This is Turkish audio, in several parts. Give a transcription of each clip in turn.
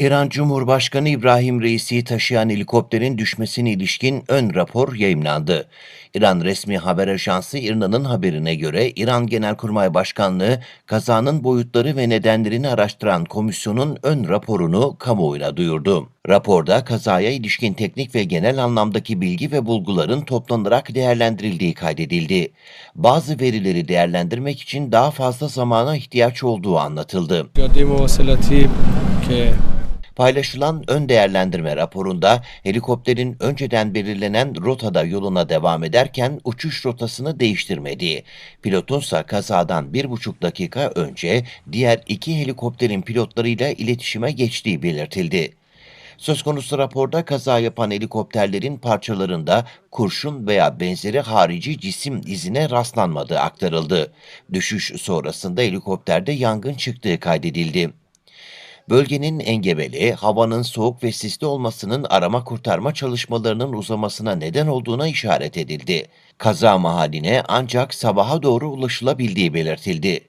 İran Cumhurbaşkanı İbrahim Reis'i taşıyan helikopterin düşmesine ilişkin ön rapor yayımlandı. İran resmi haber ajansı İRNA'nın haberine göre İran Genelkurmay Başkanlığı kazanın boyutları ve nedenlerini araştıran komisyonun ön raporunu kamuoyuna duyurdu. Raporda kazaya ilişkin teknik ve genel anlamdaki bilgi ve bulguların toplanarak değerlendirildiği kaydedildi. Bazı verileri değerlendirmek için daha fazla zamana ihtiyaç olduğu anlatıldı. Paylaşılan ön değerlendirme raporunda helikopterin önceden belirlenen rotada yoluna devam ederken uçuş rotasını değiştirmediği, pilotunsa kazadan bir buçuk dakika önce diğer iki helikopterin pilotlarıyla iletişime geçtiği belirtildi. Söz konusu raporda kaza yapan helikopterlerin parçalarında kurşun veya benzeri harici cisim izine rastlanmadığı aktarıldı. Düşüş sonrasında helikopterde yangın çıktığı kaydedildi. Bölgenin engebeli, havanın soğuk ve sisli olmasının arama kurtarma çalışmalarının uzamasına neden olduğuna işaret edildi. Kaza mahalline ancak sabaha doğru ulaşılabildiği belirtildi.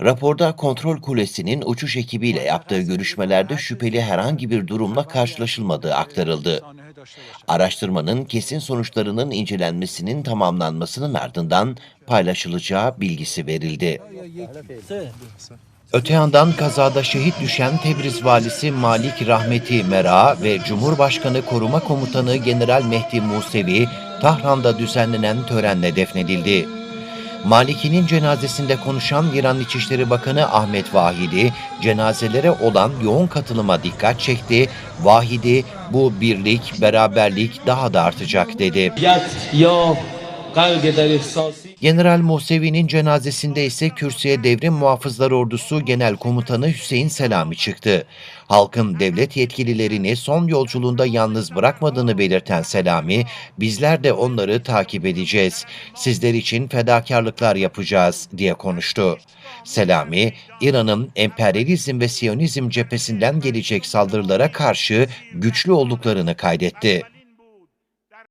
Raporda kontrol kulesinin uçuş ekibiyle yaptığı görüşmelerde şüpheli herhangi bir durumla karşılaşılmadığı aktarıldı. Araştırmanın kesin sonuçlarının incelenmesinin tamamlanmasının ardından paylaşılacağı bilgisi verildi. Öte yandan kazada şehit düşen Tebriz valisi Malik Rahmeti Mera ve Cumhurbaşkanı Koruma Komutanı General Mehdi Musevi Tahran'da düzenlenen törenle defnedildi. Malik'inin cenazesinde konuşan İran İçişleri Bakanı Ahmet Vahidi, cenazelere olan yoğun katılıma dikkat çekti. Vahidi, bu birlik, beraberlik daha da artacak dedi. General Musevi'nin cenazesinde ise kürsüye devrim muhafızlar ordusu genel komutanı Hüseyin Selami çıktı. Halkın devlet yetkililerini son yolculuğunda yalnız bırakmadığını belirten Selami, bizler de onları takip edeceğiz, sizler için fedakarlıklar yapacağız diye konuştu. Selami, İran'ın emperyalizm ve siyonizm cephesinden gelecek saldırılara karşı güçlü olduklarını kaydetti.